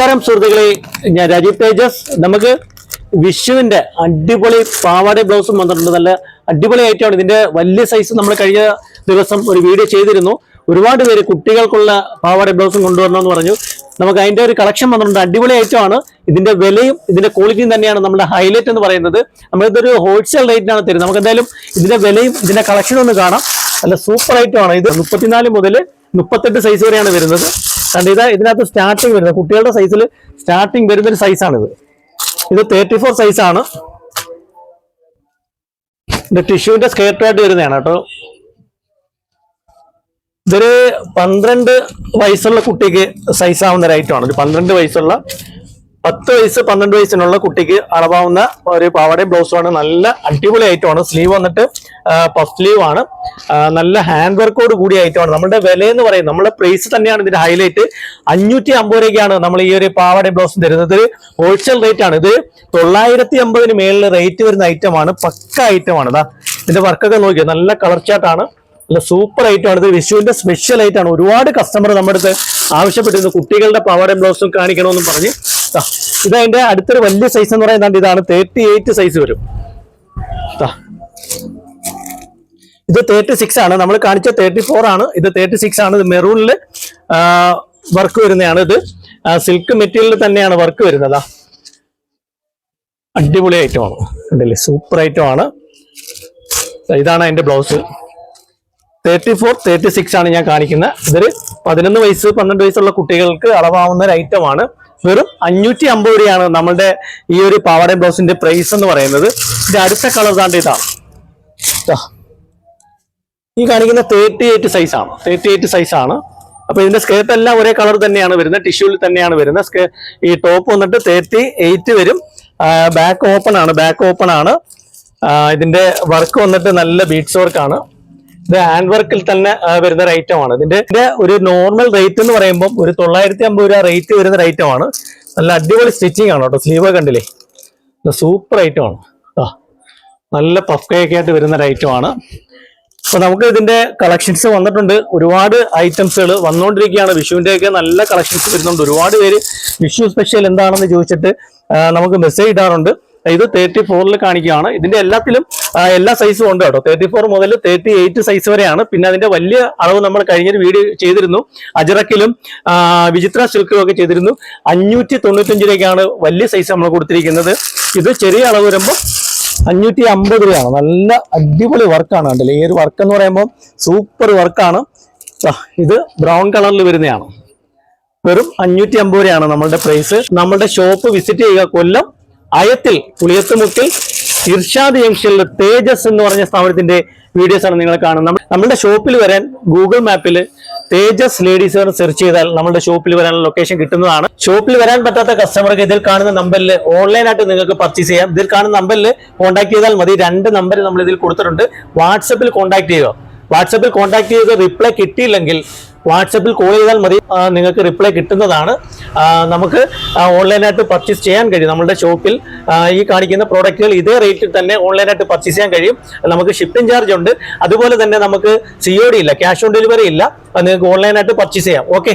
നമസ്കാരം സുഹൃത്തുക്കളെ. ഞാൻ രാജീവ് തേജസ്. നമുക്ക് വിഷുവിന്റെ അടിപൊളി പാവാട ബ്ലൗസും വന്നിട്ടുണ്ട്. നല്ല അടിപൊളി ഐറ്റമാണ് ഇതിന്റെ വലിയ സൈസ് നമ്മൾ കഴിഞ്ഞ ദിവസം ഒരു വീഡിയോ ചെയ്തിരുന്നു. ഒരുപാട് പേര് കുട്ടികൾക്കുള്ള പാവാട ബ്ലൗസും കൊണ്ടുവരണമെന്ന് പറഞ്ഞു. നമുക്ക് അതിന്റെ ഒരു കളക്ഷൻ വന്നിട്ടുണ്ട്. അടിപൊളി ഐറ്റമാണ് ഇതിന്റെ വിലയും ഇതിന്റെ ക്വാളിറ്റിയും തന്നെയാണ് നമ്മുടെ ഹൈലൈറ്റ് എന്ന് പറയുന്നത്. നമ്മളിതൊരു ഹോൾസെയിൽ റേറ്റിനാണ് തരുന്നത്. നമുക്ക് എന്തായാലും ഇതിന്റെ വിലയും ഇതിന്റെ കളക്ഷനും ഒന്ന് കാണാം. നല്ല സൂപ്പർ ഐറ്റമാണ് ഇത് മുപ്പത്തിനാല് മുതൽ മുപ്പത്തെട്ട് സൈസ് വരെയാണ് വരുന്നത്. കണ്ട് ഇത് ഇതിനകത്ത് സ്റ്റാർട്ടിങ് വരുന്നത് കുട്ടികളുടെ സൈസിൽ സ്റ്റാർട്ടിങ് വരുന്നൊരു സൈസാണിത് ഇത് തേർട്ടി ഫോർ സൈസാണ് ഇത് ടിഷ്യൂവിന്റെ സ്കേർട്ടായിട്ട് വരുന്നതാണ് കേട്ടോ. ഇതൊരു പന്ത്രണ്ട് വയസ്സുള്ള കുട്ടിക്ക് സൈസ് ആവുന്ന ഒരു ഐറ്റമാണ് ഒരു പന്ത്രണ്ട് വയസ്സുള്ള പത്ത് വയസ്സ് പന്ത്രണ്ട് വയസ്സിനുള്ള കുട്ടിക്ക് അളവാവുന്ന ഒരു പാവാടയും ബ്ലൗസുമാണ് നല്ല അടിപൊളി ഐറ്റമാണ് സ്ലീവ് വന്നിട്ട് പഫ് സ്ലീവ് ആണ്. നല്ല ഹാൻഡ് വർക്കോട് കൂടിയ ഐറ്റമാണ് നമ്മുടെ വില എന്ന് പറയും നമ്മുടെ പ്രൈസ് തന്നെയാണ് ഇതിന്റെ ഹൈലൈറ്റ് അഞ്ഞൂറ്റി അമ്പത് രൂപയ്ക്കാണ് നമ്മൾ ഈ ഒരു പാവാടയും ബ്ലൗസും തരുന്നത്. ഹോൾസെയിൽ റേറ്റ് ആണ്. ഇത് തൊള്ളായിരത്തി അമ്പതിന് മേളിൽ റേറ്റ് വരുന്ന ഐറ്റമാണ് പക്ക ഐറ്റമാണ് ഇതാ ഇതിന്റെ വർക്കൊക്കെ നോക്കിയോ? നല്ല കളർ ചാർട്ടാണ് നല്ല സൂപ്പർ ഐറ്റം ആണ്. ഇത് വിഷുവിന്റെ സ്പെഷ്യൽ ഐറ്റം ആണ്. ഒരുപാട് കസ്റ്റമർ നമ്മുടെ അടുത്ത് ആവശ്യപ്പെട്ടിരുന്നു. കുട്ടികളുടെ പാവാട ബ്ലൗസും കാണിക്കണമെന്നും പറഞ്ഞ്. ദാ, ഇത് അതിന്റെ അടുത്തൊരു വലിയ സൈസ് എന്ന് പറയുന്നത് ഇതാണ് തേർട്ടി എയ്റ്റ് സൈസ് വരും. ഇത് തേർട്ടി സിക്സ് ആണ്. നമ്മൾ കാണിച്ച തേർട്ടി ഫോർ ആണ്. ഇത് തേർട്ടി സിക്സ് ആണ് മെറൂണിൽ വർക്ക് വരുന്നതാണ് ഇത്. സിൽക്ക് മെറ്റീരിയൽ തന്നെയാണ് വർക്ക് വരുന്നത്. അടിപൊളി ഐറ്റം ആണ്. ഉണ്ടല്ലേ സൂപ്പർ ഐറ്റം ആണ്. ഇതാണ് അതിന്റെ blouse thirty four thirty six ആണ് ഞാൻ കാണിക്കുന്നത്. ഇതൊരു പതിനൊന്ന് വയസ്സ് പന്ത്രണ്ട് വയസ്സുള്ള കുട്ടികൾക്ക് അളവാവുന്ന ഒരു ഐറ്റമാണ് വെറും അഞ്ഞൂറ്റി അമ്പത് രൂപയാണ് നമ്മളുടെ ഈ ഒരു പാവാട ബ്ലൗസിന്റെ പ്രൈസ് എന്ന് പറയുന്നത്. ഇതിന്റെ അടുത്ത കളർ താണ്ട് ഇതാണ് ഈ കാണിക്കുന്ന തേർട്ടി എയ്റ്റ് സൈസ് ആണ്. തേർട്ടി എയ്റ്റ് സൈസ് ആണ്. അപ്പൊ ഇതിന്റെ സ്കേർട്ട് എല്ലാം ഒരേ കളർ തന്നെയാണ് വരുന്നത്. ടിഷ്യൂവിൽ തന്നെയാണ് വരുന്നത്. ഈ ടോപ്പ് വന്നിട്ട് തേർട്ടി എയ്റ്റ് വരും ബാക്ക് ഓപ്പൺ ആണ്. ബാക്ക് ഓപ്പൺ ആണ്. ഇതിന്റെ വർക്ക് വന്നിട്ട് നല്ല ബീഡ്സ് വർക്കാണ് ഇത് ഹാൻഡ് വർക്കിൽ തന്നെ വരുന്ന ഒരു ഐറ്റമാണ് ഇതിന്റെ ഒരു നോർമൽ റേറ്റ് എന്ന് പറയുമ്പോൾ ഒരു തൊള്ളായിരത്തി അമ്പത് രൂപ റേറ്റ് വരുന്ന ഒരു ഐറ്റമാണ് നല്ല അടിപൊളി സ്റ്റിച്ചിങ് ആണ് കേട്ടോ. സ്ലീവ് കണ്ടില്ലേ? സൂപ്പർ ഐറ്റം ആണ്. പഫ് നല്ല പഫ്കയൊക്കെ ആയിട്ട് വരുന്ന ഒരു ഐറ്റമാണ് അപ്പൊ നമുക്ക് ഇതിന്റെ കളക്ഷൻസ് വന്നിട്ടുണ്ട്. ഒരുപാട് ഐറ്റംസുകൾ വന്നുകൊണ്ടിരിക്കുകയാണ് വിഷുവിന്റെ ഒക്കെ നല്ല കളക്ഷൻസ് വരുന്നുണ്ട്. ഒരുപാട് പേര് വിഷു സ്പെഷ്യൽ എന്താണെന്ന് ചോദിച്ചിട്ട് നമുക്ക് മെസ്സേജ് ഇടാറുണ്ട്. ഇത് തേർട്ടി ഫോറിൽ കാണിക്കുകയാണ്. ഇതിന്റെ എല്ലാത്തിലും എല്ലാ സൈസും ഉണ്ട് കേട്ടോ. തേർട്ടി ഫോർ മുതൽ തേർട്ടി എയ്റ്റ് സൈസ് വരെയാണ്. പിന്നെ അതിന്റെ വലിയ അളവ് നമ്മൾ കഴിഞ്ഞൊരു വീഡിയോ ചെയ്തിരുന്നു. അജറക്കിലും വിചിത്ര സിൽക്കിലും ഒക്കെ ചെയ്തിരുന്നു. അഞ്ഞൂറ്റി തൊണ്ണൂറ്റഞ്ച് രൂപയ്ക്കാണ് വലിയ സൈസ് നമ്മൾ കൊടുത്തിരിക്കുന്നത്. ഇത് ചെറിയ അളവ് വരുമ്പോൾ അഞ്ഞൂറ്റി അമ്പത് രൂപയാണ്. നല്ല അടിപൊളി വർക്കാണ് കണ്ടല്ലേ? ഈ ഒരു വർക്ക് എന്ന് പറയുമ്പോൾ സൂപ്പർ വർക്കാണ് ഇത് ബ്രൗൺ കളറിൽ വരുന്നതാണ്. വെറും അഞ്ഞൂറ്റി അമ്പത് രൂപയാണ് നമ്മളുടെ പ്രൈസ് നമ്മളുടെ ഷോപ്പ് വിസിറ്റ് ചെയ്യുക കൊല്ലം അയത്തിൽ പുളിയത്തുമുക്കിൽ ഇർഷാദ് ജംഗ്ഷനിൽ തേജസ് എന്ന് പറഞ്ഞ സ്ഥാപനത്തിന്റെ വീഡിയോസ് ആണ് നിങ്ങൾ കാണുന്നത്. നമ്മുടെ ഷോപ്പിൽ വരാൻ ഗൂഗിൾ മാപ്പിൽ തേജസ് ലേഡീസ് എന്ന് സെർച്ച് ചെയ്താൽ നമ്മുടെ ഷോപ്പിൽ വരാനുള്ള ലൊക്കേഷൻ കിട്ടുന്നതാണ്. ഷോപ്പിൽ വരാൻ പറ്റാത്ത കസ്റ്റമർക്ക് ഇതിൽ കാണുന്ന നമ്പറിൽ ഓൺലൈനായിട്ട് നിങ്ങൾക്ക് പർച്ചേസ് ചെയ്യാം. ഇതിൽ കാണുന്ന നമ്പറിൽ കോൺടാക്ട് ചെയ്താൽ മതി. രണ്ട് നമ്പർ നമ്മൾ ഇതിൽ കൊടുത്തിട്ടുണ്ട്. വാട്സപ്പിൽ കോൺടാക്ട് ചെയ്യുക. വാട്സപ്പിൽ കോൺടാക്ട് ചെയ്ത് റിപ്ലൈ കിട്ടിയില്ലെങ്കിൽ വാട്സപ്പിൽ കോൾ ചെയ്താൽ മതി. നിങ്ങൾക്ക് റിപ്ലൈ കിട്ടുന്നതാണ്. നമുക്ക് ഓൺലൈനായിട്ട് പർച്ചേസ് ചെയ്യാൻ കഴിയും. നമ്മുടെ ഷോപ്പിൽ ഈ കാണിക്കുന്ന പ്രോഡക്റ്റുകൾ ഇതേ റേറ്റിൽ തന്നെ ഓൺലൈനായിട്ട് പർച്ചേസ് ചെയ്യാൻ കഴിയും. നമുക്ക് ഷിപ്പിംഗ് ചാർജ് ഉണ്ട്. അതുപോലെ തന്നെ നമുക്ക് സി ഇല്ല ക്യാഷ് ഓൺ ഡെലിവറി ഇല്ല. നിങ്ങൾക്ക് ഓൺലൈനായിട്ട് പർച്ചേസ് ചെയ്യാം. ഓക്കെ